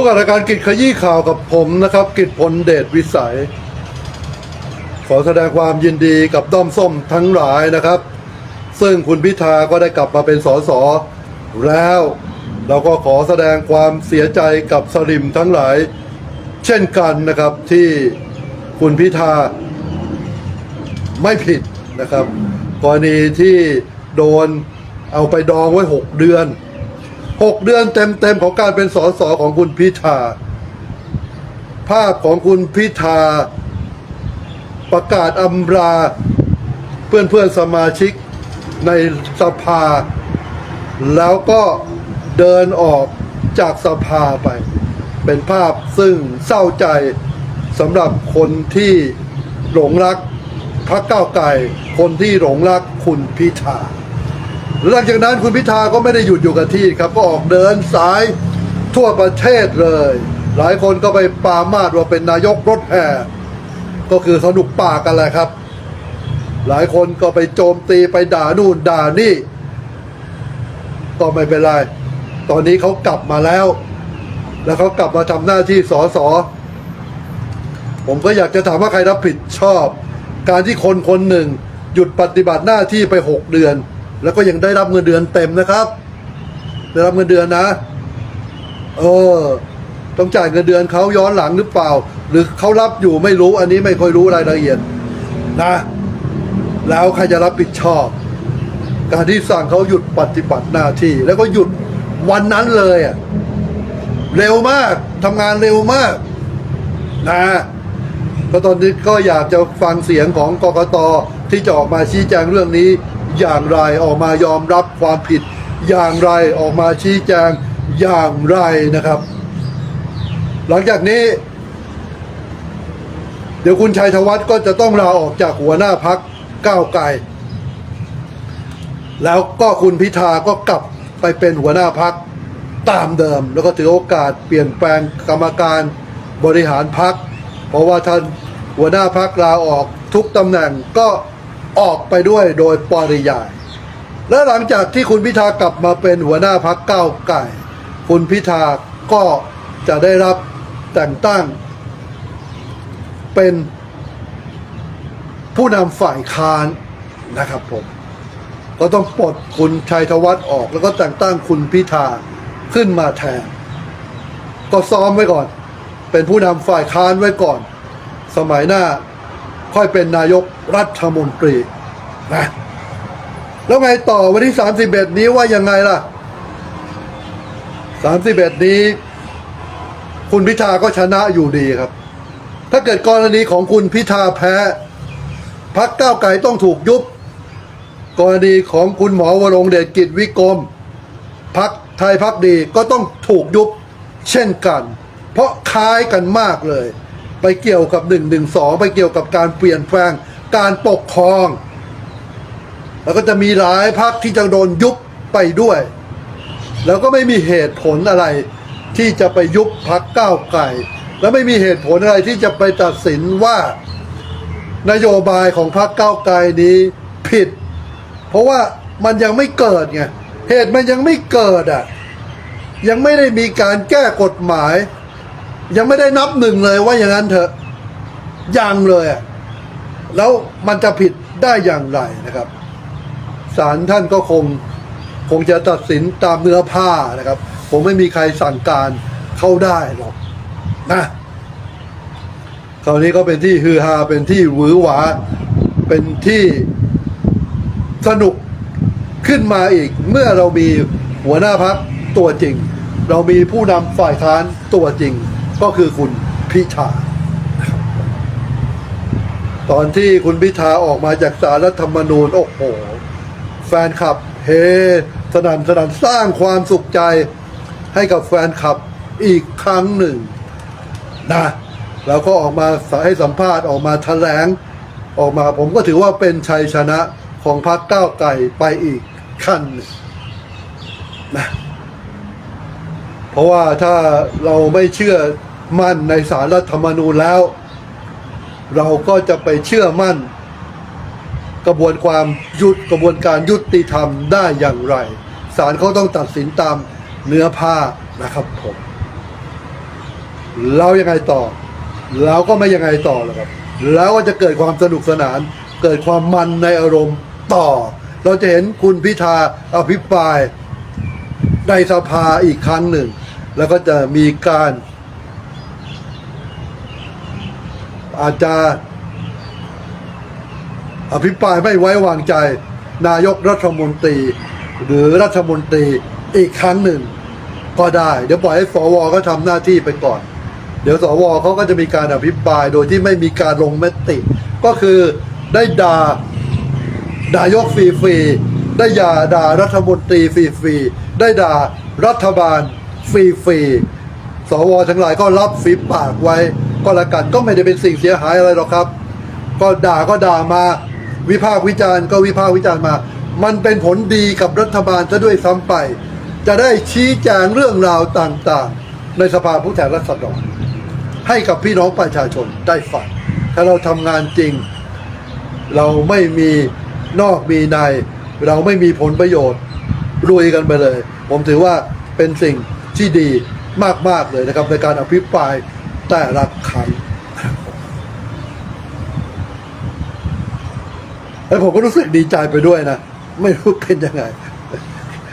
พบกับรายการกิจขยี้ข่าวกับผมนะครับ กิจพลเดชวิสัย ขอแสดงความยินดีกับด้อมส้มทั้งหลายนะครับ ซึ่งคุณพิธาก็ได้กลับมาเป็นสสแล้วเราก็ขอแสดงความเสียใจกับสลิมทั้งหลาย เช่นกันนะครับที่คุณพิธาไม่ผิดนะครับ กรณีที่โดนเอาไปดองไว้หกเดือน หกเดือนเต็มๆของการเป็นสสของคุณพิธา ภาพของคุณพิธา ประกาศอำลาเพื่อนๆสมาชิกในสภา แล้วก็เดินออกจากสภาไป เป็นภาพซึ่งเศร้าใจสำหรับคนที่หลงรักพรรคก้าไกลคนที่หลงรักคุณพิธา หลังจากนั้นคุณพิธาก็ไม่ได้หยุดอยู่กับที่ครับ ก็ออกเดินสายทั่วประเทศเลย หลายคนก็ไปปามาดว่าเป็นนายกรถแห่ก็คือสนุกปากกันแหละครับ หลายคนก็ไปโจมตีไปด่านู่นด่านี่ ก็ไม่เป็นไร ตอนนี้เขากลับมาแล้ว แล้วเขากลับมาทำหน้าที่สอสอผมก็อยากจะถามว่าใครรับผิดชอบ การที่คนคนหนึ่ง หยุดปฏิบัติหน้าที่ไปหกเดือน แล้วก็ยังได้รับเงินเดือนเต็มนะครับ ได้รับเงินเดือนนะ เออ ต้องจ่ายเงินเดือนเขาย้อนหลังหรือเปล่า หรือเขารับอยู่ไม่รู้อันนี้ไม่ค่อยรู้รายละเอียดนะ แล้วใครจะรับผิดชอบ การที่สั่งเขาหยุดปฏิบัติหน้าที่ แล้วก็หยุดวันนั้นเลยอะเร็วมากทำงานเร็วมากนะก็ตอนนี้ก็อยากจะฟังเสียงของกกตที่จะออกมาชี้แจงเรื่องนี้ อย่างไรออกมายอมรับความผิด อย่างไรออกมาชี้แจงอย่างไรนะครับ หลังจากนี้ เดี๋ยวคุณชัยธวัฒน์ก็จะต้องลาออกจากหัวหน้าพักก้าวไกลแล้วก็คุณพิธาก็กลับไปเป็นหัวหน้าพักตามเดิม แล้วก็ถือโอกาสเปลี่ยนแปลงกรรมการบริหารพัก เพราะว่าท่านหัวหน้าพักลาออกทุกตำแหน่งก็ ออกไปด้วยโดยปริยาย และหลังจากที่คุณพิธากลับมาเป็นหัวหน้าพักก้าวไก่ คุณพิธาก็จะได้รับแต่งตั้ง เป็นผู้นำฝ่ายค้านนะครับผม ก็ต้องปลดคุณชัยธวัฒน์ออก แล้วก็แต่งตั้งคุณพิธาขึ้นมาแทน ก็ซ้อมไว้ก่อน เป็นผู้นำฝ่ายค้านไว้ก่อน สมัยหน้า ค่อยเป็นนายกรัฐมนตรีนะแล้วไงต่อวันที่ 31 นี้ว่ายังไงล่ะ 31 นี้ คุณพิธาก็ชนะอยู่ดีครับ ถ้าเกิดกรณีของคุณพิธาแพ้พักก้าวไกลต้องถูกยุบ กรณีของคุณหมอวรงเดชกิจวิกรมพักไทยพักดีก็ต้องถูกยุบเช่นกัน เพราะคล้ายกันมากเลย ไปเกี่ยวกับ1นึไปเกี่ยวกับการเปลี่ยนแปลงการปกครอง แล้วก็จะมีหลายพักที่จะโดนยุบไปด้วย แล้วก็ไม่มีเหตุผลอะไร ที่จะไปยุบพักก้าวไกลและไม่มีเหตุผลอะไรที่จะไปตัดสินว่า นโยบายของพรรคก้าวไกลนี้ผิด เพราะว่ามันยังไม่เกิดไงเหตุมันยังไม่เกิดอะยังไม่ได้มีการแก้กฎหมาย ยังไม่ได้นับหนึ่งเลยว่าอย่างนั้นเถอะยังเลยแล้วมันจะผิดได้อย่างไรนะครับศาลท่านก็คงคงจะตัดสินตามเนื้อผ้านะครับคงไม่มีใครสั่งการเข้าได้หรอกนะคราวนี้ก็เป็นที่ฮือฮาเป็นที่หวือหวา เป็นที่สนุกขึ้นมาอีก เมื่อเรามีหัวหน้าพักตัวจริง เรามีผู้นำฝ่ายค้านตัวจริง ก็คือคุณพิธาตอนที่คุณพิธาออกมาจากสารรัฐธรรมนูญโอ้โห แฟนคลับ เฮสนันสนันสร้างความสุขใจให้กับแฟนคลับอีกครั้งหนึ่งนะแล้วก็ออกมาให้สัมภาษณ์ออกมาแถลงออกมาผมก็ถือว่าเป็นชัยชนะของพรรคก้าวไกลไปอีกขั้นนะเพราะว่าถ้าเราไม่เชื่อ มั่นในสารรัฐธรรมนูญแล้ว เราก็จะไปเชื่อมั่น กระบวนความยุติกระบวนการยุติธรรมได้อย่างไรศาลเขาต้องตัดสินตามเนื้อผ้านะครับผมแล้วยังไงต่อแล้วก็ไม่ยังไงต่อแล้วครับแล้วก็จะเกิดความสนุกสนาน เกิดความมันในอารมณ์ต่อ เราจะเห็นคุณพิธาอภิปรายในสภาอีกครั้งหนึ่ง แล้วก็จะมีการ อาจจะอภิปรายไม่ไว้วางใจ นายกรัฐมนตรี หรือรัฐมนตรีอีกครั้งหนึ่ง ก็ได้ เดี๋ยวปล่อยให้สวก็ทำหน้าที่ไปก่อน เดี๋ยวสวเขาก็จะมีการอภิปรายโดยที่ไม่มีการลงมติ ก็คือได้ด่านายกฟรีๆได้ด่าด่ารัฐมนตรีฟรีๆได้ด่ารัฐบาลฟรีๆสวทั้งหลายก็รับฝีปากไว้ ก็ล้วกันก็ไม่ได้เป็นสิ่งเสียหายอะไรหรอกครับ ก็ด่าก็ด่ามาวิพากษ์วิจารณ์ก็วิพากษ์วิจารณ์มา มันเป็นผลดีกับรัฐบาลซะด้วยซ้ำไป จะได้ชี้แจงเรื่องราวต่างๆ ในสภาผู้แทนราษฎรให้กับพี่น้องประชาชนได้ฟังถ้าเราทำงานจริง เราไม่มีนอกมีใน เราไม่มีผลประโยชน์รุยกันไปเลย ผมถือว่าเป็นสิ่งที่ดีมากๆเลยนะครับในการอภิปราย แต่ละครั้งแล้วผมก็รู้สึกดีใจไปด้วยนะ ไม่รู้เป็นยังไง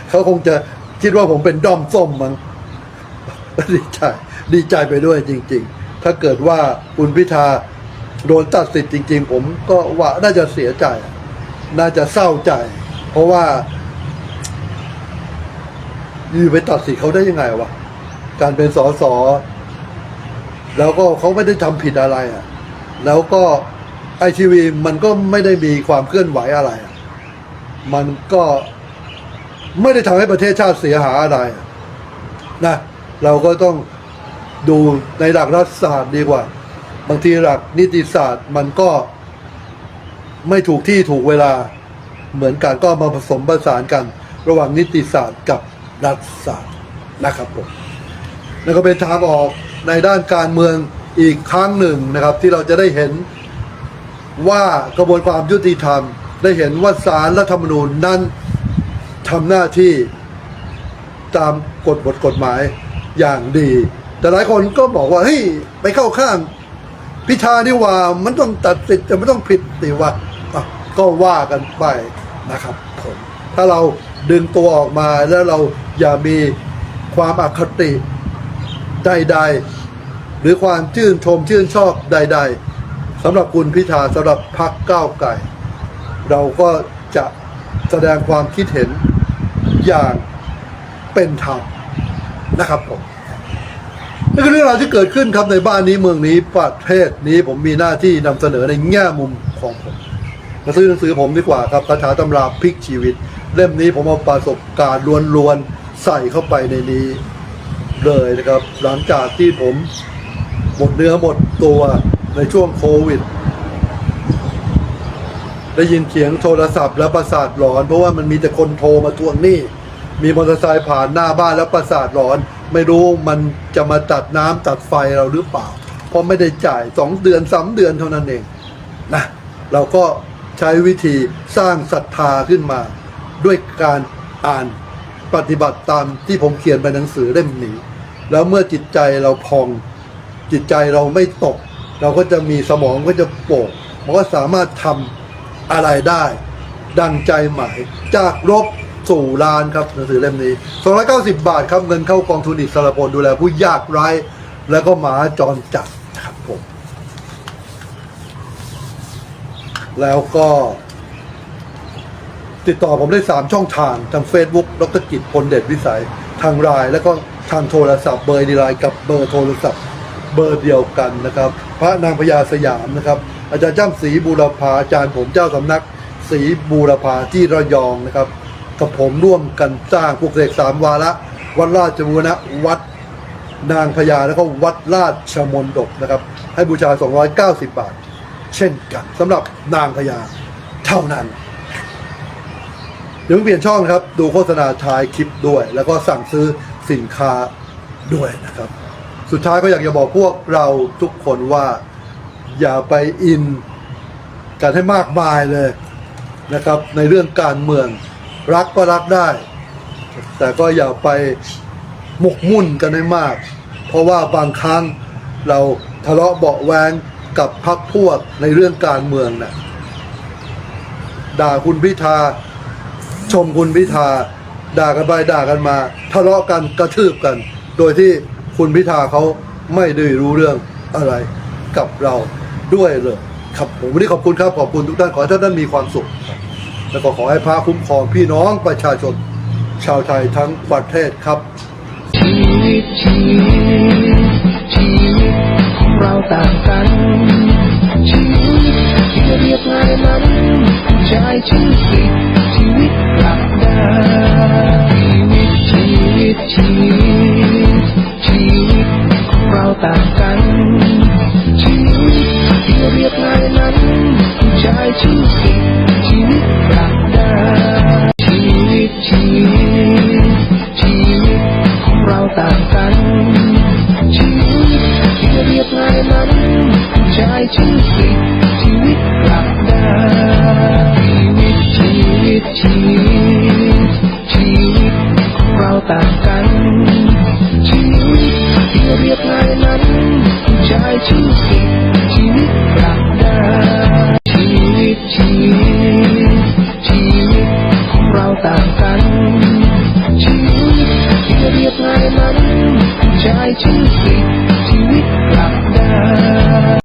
เขาคงจะคิดว่าผมเป็นด้อมส้มมั้งดีใจดีใจไปด้วยจริง ๆ ถ้าเกิดว่าคุณพิธาโดนตัดสิทธิ์จริง ๆ ผมก็ว่าน่าจะเสียใจ น่าจะเศร้าใจ เพราะว่าอยู่ไปตัดสิทธิ์เขาได้ยังไงวะ การเป็นสส แล้วก็เขาไม่ได้ทำผิดอะไรอะ แล้วก็ไอทีวีมันก็ไม่ได้มีความเคลื่อนไหวอะไร มันก็ไม่ได้ทำให้ประเทศชาติเสียหายอะไรนะ เราก็ต้องดูในหลักรัฐศาสตร์ดีกว่า บางทีหลักนิติศาสตร์มันก็ไม่ถูกที่ถูกเวลาเหมือนกันก็มาผสมผสานกัน ระหว่างนิติศาสตร์กับรัฐศาสตร์นะครับผมนั่นก็เป็นทางออก ในด้านการเมืองอีกครั้งหนึ่งนะครับ ที่เราจะได้เห็นว่ากระบวนความยุติธรรม ได้เห็นว่าศาลรัฐธรรมนูญนั้นทำหน้าที่ตามกฎบทกฎหมายอย่างดี แต่หลายคนก็บอกว่าเฮ้ยไปเข้าข้างพิธานี่ว่ามันต้องตัดสิทธิ์จะไม่ต้องผิดสิว่าก็ว่ากันไปนะครับผมถ้าเราดึงตัวออกมาแล้วเราอย่ามีความอคติ ใด ๆ หรือความชื่นชมชื่นชอบใด ๆสำหรับคุณพิธาสำหรับพักก้าวไก่ เราก็จะแสดงความคิดเห็นอย่างเป็นธรรมนะครับผมนี่คือเรื่องราวที่เกิดขึ้นครับในบ้านนี้เมืองนี้ประเทศนี้ผมมีหน้าที่นำเสนอในแง่มุมของผมมาซื้อหนังสือผมดีกว่าครับคาถาตำราพลิกชีวิต เล่มนี้ผมเอาประสบการณ์ล้วนๆใส่เข้าไปในนี้ เลยนะครับ หลังจากที่ผมหมดเนื้อหมดตัวในช่วงโควิด ได้ยินเสียงโทรศัพท์แล้วประสาทหลอน เพราะว่ามันมีแต่คนโทรมาทวงหนี้ มีมอเตอร์ไซค์ผ่านหน้าบ้านแล้วประสาทหลอน ไม่รู้มันจะมาตัดน้ำตัดไฟเราหรือเปล่า เพราะไม่ได้จ่ายสองเดือนสามเดือนเท่านั้นเองนะเราก็ใช้วิธีสร้างศรัทธาขึ้นมา ด้วยการอ่าน ปฏิบัติตามที่ผมเขียนไปหนังสือเล่มนี้ แล้วเมื่อจิตใจเราพอง จิตใจเราไม่ตก เราก็จะมีสมองก็จะโปร่งมันก็สามารถทำอะไรได้ ดังใจหมายจากรบสู่ลานครับหนังสือเล่มนี้ 290 บาทครับเงินเข้ากองทุนอิสระพลดูแลผู้ยากไร้ แล้วก็หมาจรจัดนะครับผม แล้วก็ ติดต่อผมได้ 3 ช่องทางทาง Facebook ดรกิจพลเดชวิสัย ทางไลน์แล้วก็ทางโทรศัพท์เบอร์ดีไลน์กับเบอร์โทรศัพท์เบอร์เดียวกันนะครับ พระนางพญาสยามนะครับ อาจารย์จ้ำศรีบูรพาอาจารย์ผมเจ้าสำนักศรีบูรพาที่ระยองนะครับกับผมร่วมกันสร้างพวกเสกสามวาระวัดราชบูรณะวัดนางพญาแล้วก็วัดราชมนดกนะครับ ให้บูชา 290 บาท เช่นกันสำหรับนางพญาเท่านั้น เดี๋ยวเปลี่ยนช่องนะครับ ดูโฆษณาท้ายคลิปด้วย แล้วก็สั่งซื้อสินค้าด้วยนะครับ สุดท้ายก็อยากจะบอกพวกเราทุกคนว่า อย่าไปอินกันให้มากมายเลยนะครับ ในเรื่องการเมืองรักก็รักได้ แต่ก็อย่าไปหมกมุ่นกันให้มาก เพราะว่าบางครั้งเราทะเลาะเบาแวงกับพักพวกในเรื่องการเมืองนะ่ะด่าคุณพิธา ชมคุณพิธาด่ากันไปด่ากันมา ทะเลาะกันกระทืบกัน โดยที่คุณพิธาเขาไม่ได้รู้เรื่องอะไรกับเราด้วยเลยครับผมวันนี้ขอบคุณครับขอบคุณทุกท่านขอให้ทุกท่านมีความสุข แล้วก็ขอให้พระคุ้มครองพี่น้องประชาชน ชาวไทยทั้งประเทศครับชีวิตชีวิตชีวิตของเราต่างกันชีวิตที่เรียบง่ายนั้นใช้ชีวิ ชีวิตกลับได้ชี กันชีวิตที่เรียบง่ายนั้นใช้ชีวิตชี